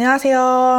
안녕하세요.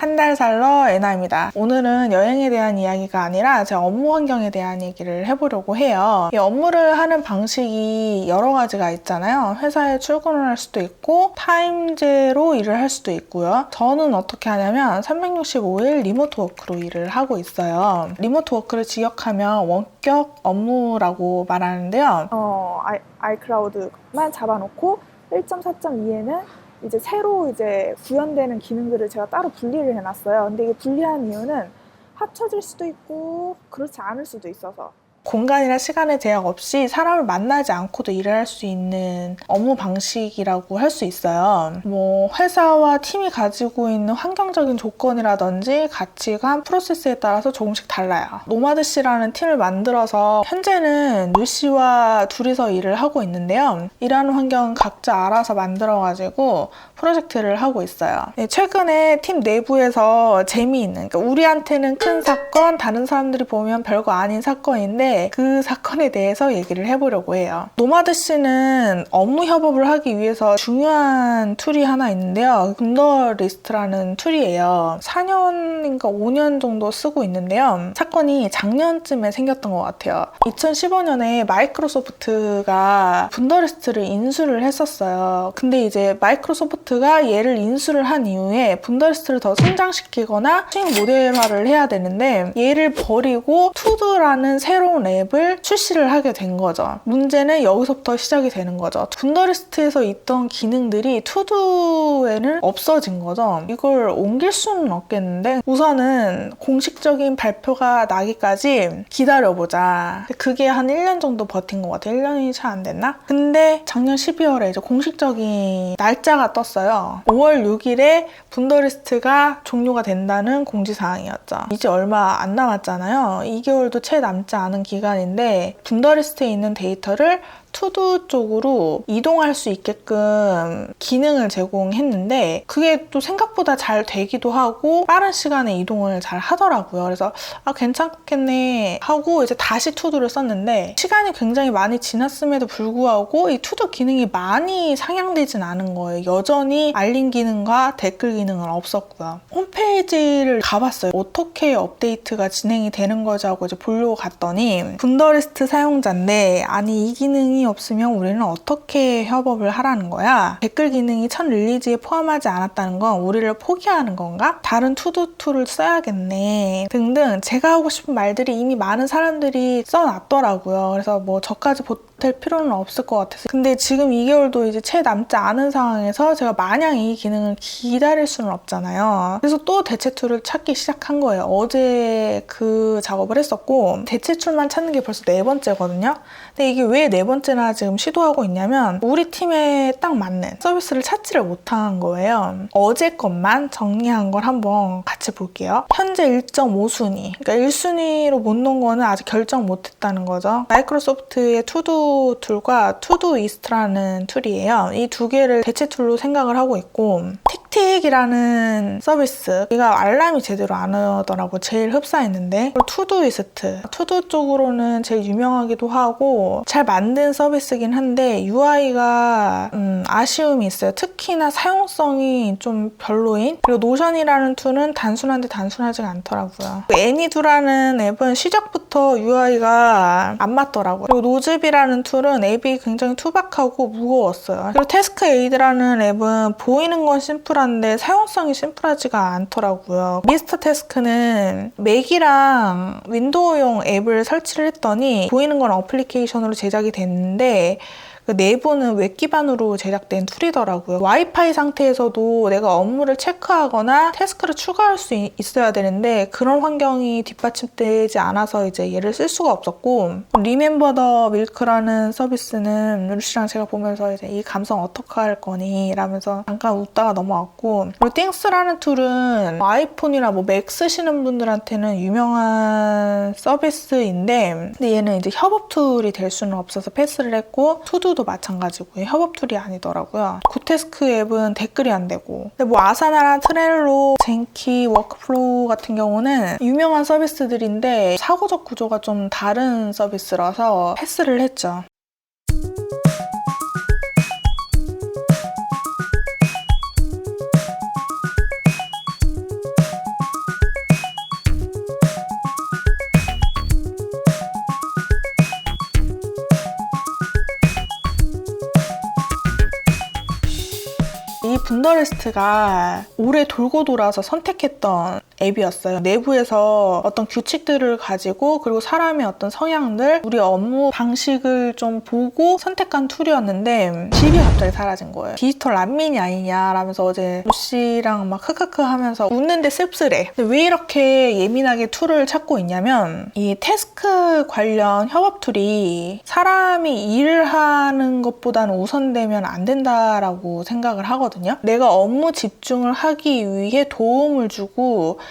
한 달 살러 애나입니다. 오늘은 여행에 대한 이야기가 아니라 제 업무 환경에 대한 얘기를 해보려고 해요. 이 업무를 하는 방식이 여러 가지가 있잖아요. 회사에 출근을 할 수도 있고 타임제로 일을 할 수도 있고요. 저는 어떻게 하냐면 365일 리모트 워크로 일을 하고 있어요. 리모트 워크를 직역하면 원격 업무라고 말하는데요. 어, 아이, 아이클라우드만 잡아놓고 1.4.2에는 이제 새로 이제 구현되는 기능들을 제가 따로 분리를 해놨어요. 근데 이게 분리한 이유는 합쳐질 수도 있고 그렇지 않을 수도 있어서 공간이나 시간의 제약 없이 사람을 만나지 않고도 일을 할 수 있는 업무 방식이라고 할 수 있어요. 뭐 회사와 팀이 가지고 있는 환경적인 조건이라든지 가치관, 프로세스에 따라서 조금씩 달라요. 노마드 씨라는 팀을 만들어서 현재는 누 씨와 둘이서 일을 하고 있는데요. 일하는 환경은 각자 알아서 만들어가지고 프로젝트를 하고 있어요. 네, 최근에 팀 내부에서 재미있는, 그러니까 우리한테는 큰 사건, 다른 사람들이 보면 별거 아닌 사건인데 그 사건에 대해서 얘기를 해보려고 해요. 노마드 씨는 업무 협업을 하기 위해서 중요한 툴이 하나 있는데요. 군더 리스트라는 툴이에요. 4년인가 5년 정도 쓰고 있는데요. 사건이 작년쯤에 생겼던 것 같아요. 2015년에 마이크로소프트가 분더리스트를 인수를 했었어요. 근데 이제 마이크로소프트 가 얘를 인수를 한 이후에 분더리스트를 더 성장시키거나 수익 모델화를 해야 되는데 얘를 버리고 투드라는 새로운 앱을 출시를 하게 된 거죠. 문제는 여기서부터 시작이 되는 거죠. 분더리스트에서 있던 기능들이 투두에는 없어진 거죠. 이걸 옮길 수는 없겠는데 우선은 공식적인 발표가 나기까지 기다려보자. 그게 한 1년 정도 버틴 것 같아요. 1년이 잘안 됐나? 근데 작년 12월에 이제 공식적인 날짜가 떴어요. 5월 6일에 분더리스트가 종료가 된다는 공지사항이었죠. 이제 얼마 안 남았잖아요. 2개월도 채 남지 않은 기간인데 분더리스트에 있는 데이터를 투두 쪽으로 이동할 수 있게끔 기능을 제공했는데 그게 또 생각보다 잘 되기도 하고 빠른 시간에 이동을 잘 하더라고요. 그래서 아 괜찮겠네 하고 이제 다시 투두를 썼는데 시간이 굉장히 많이 지났음에도 불구하고 이 투두 기능이 많이 상향되진 않은 거예요. 여전히 알림 기능과 댓글 기능은 없었고요. 홈페이지를 가봤어요. 어떻게 업데이트가 진행이 되는 거지 하고 이제 보려고 갔더니 분더리스트 사용자인데 아니 이 기능이 없으면 우리는 어떻게 협업을 하라는 거야? 댓글 기능이 첫 릴리즈에 포함하지 않았다는 건 우리를 포기하는 건가? 다른 투두 툴을 써야겠네. 등등 제가 하고 싶은 말들이 이미 많은 사람들이 써놨더라고요. 그래서 뭐 저까지 보탤 필요는 없을 것 같아서. 근데 지금 2개월도 이제 채 남지 않은 상황에서 제가 마냥 이 기능을 기다릴 수는 없잖아요. 그래서 또 대체 툴을 찾기 시작한 거예요. 어제 그 작업을 했었고 대체 툴만 찾는 게 벌써 네 번째거든요. 근데 이게 왜 네 번째 나 지금 시도하고 있냐면 우리 팀에 딱 맞는 서비스를 찾지를 못한 거예요. 어제 것만 정리한 걸 한번 같이 볼게요. 현재 1.5순위. 그러니까 1순위로 못 놓은 거는 아직 결정 못 했다는 거죠. 마이크로소프트의 투두 툴과 투두 이스트라는 툴이에요. 이 두 개를 대체 툴로 생각을 하고 있고 틱틱이라는 서비스. 이가 알람이 제대로 안 오더라고 제일 흡사했는데. 투두이스트. 투두 쪽으로는 제일 유명하기도 하고 잘 만든 서비스긴 한데 UI가 음, 아쉬움이 있어요. 특히나 사용성이 좀 별로인. 그리고 노션이라는 툴은 단순한데 단순하지가 않더라고요. 애니두라는 앱은 시작부터 UI가 안 맞더라고요. 그리고 노즈비라는 툴은 앱이 굉장히 투박하고 무거웠어요. 그리고 태스크 에이드라는 앱은 보이는 건 심플한 데 사용성이 심플하지가 않더라고요. 미스터 태스크는 맥이랑 윈도우용 앱을 설치를 했더니 보이는 건 어플리케이션으로 제작이 됐는데 그 내부는 웹 기반으로 제작된 툴이더라고요. 와이파이 상태에서도 내가 업무를 체크하거나 태스크를 추가할 수 있, 어야 되는데 그런 환경이 뒷받침되지 않아서 이제 얘를 쓸 수가 없었고 리멤버 더 밀크라는 서비스는 루시랑 제가 보면서 이제 이 감성 어떻게 할 거니? 라면서 잠깐 웃다가 넘어왔고 그리고 띵스라는 툴은 아이폰이나 뭐 맥 쓰시는 분들한테는 유명한 서비스인데 근데 얘는 이제 협업 툴이 될 수는 없어서 패스를 했고 투두 도 마찬가지고요. 협업 툴이 아니더라고요. 구테스크 앱은 댓글이 안 되고. 근데 뭐 아사나랑 트렐로, 젠키, 워크플로우 같은 경우는 유명한 서비스들인데 사고적 구조가 좀 다른 서비스라서 패스를 했죠. 분더리스트가 오래 돌고 돌아서 선택했던 앱이었어요. 내부에서 어떤 규칙들을 가지고 그리고 사람의 어떤 성향들, 우리 업무 방식을 좀 보고 선택한 툴이었는데 집이 갑자기 사라진 거예요. 디지털 난민이 아니냐라면서 어제 루시랑 막 크크크 하면서 웃는데 씁쓸해. 왜 이렇게 예민하게 툴을 찾고 있냐면 이 태스크 관련 협업 툴이 사람이 일을 하는 것보다는 우선되면 안 된다라고 생각을 하거든요. 내가 업무 집중을 하기 위해 도움을 주고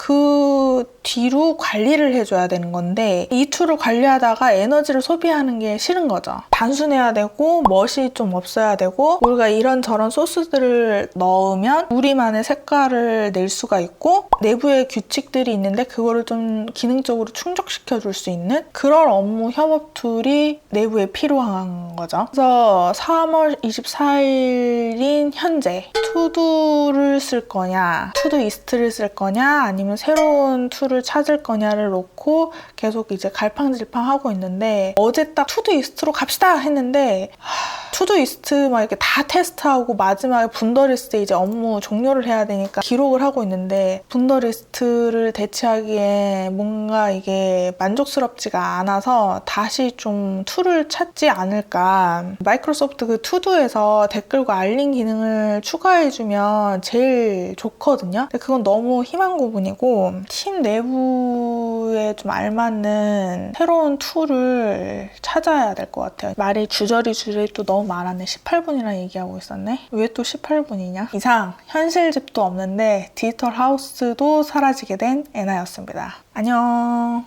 그 뒤로 관리를 해줘야 되는 건데 이 툴을 관리하다가 에너지를 소비하는 게 싫은 거죠. 단순해야 되고 멋이 좀 없어야 되고 우리가 이런저런 소스들을 넣으면 우리만의 색깔을 낼 수가 있고 내부에 규칙들이 있는데 그거를 좀 기능적으로 충족시켜 줄 수 있는 그런 업무 협업 툴이 내부에 필요한 거죠. 그래서 3월 24일인 현재 투두를 쓸 거냐, 투두 이스트를 쓸 거냐, 아니면 새로운 툴을 찾을 거냐를 놓고 계속 이제 갈팡질팡 하고 있는데 어제 딱 투두이스트로 갑시다 했는데 하, 투두이스트 막 이렇게 다 테스트하고 마지막에 분더리스트 이제 업무 종료를 해야 되니까 기록을 하고 있는데 분더리스트를 대체하기에 뭔가 이게 만족스럽지가 않아서 다시 좀 툴을 찾지 않을까. 마이크로소프트 그 투두에서 댓글과 알림 기능을 추가해주면 제일 좋거든요. 근데 그건 너무 희망 고문이고 팀 내부에 좀 알맞는 새로운 툴을 찾아야 될 것 같아요. 말이 주저리 주저리 또 너무 많았네. 18분이나 얘기하고 있었네. 왜 또 18분이냐? 이상 현실 집도 없는데 디지털 하우스도 사라지게 된 애나였습니다. 안녕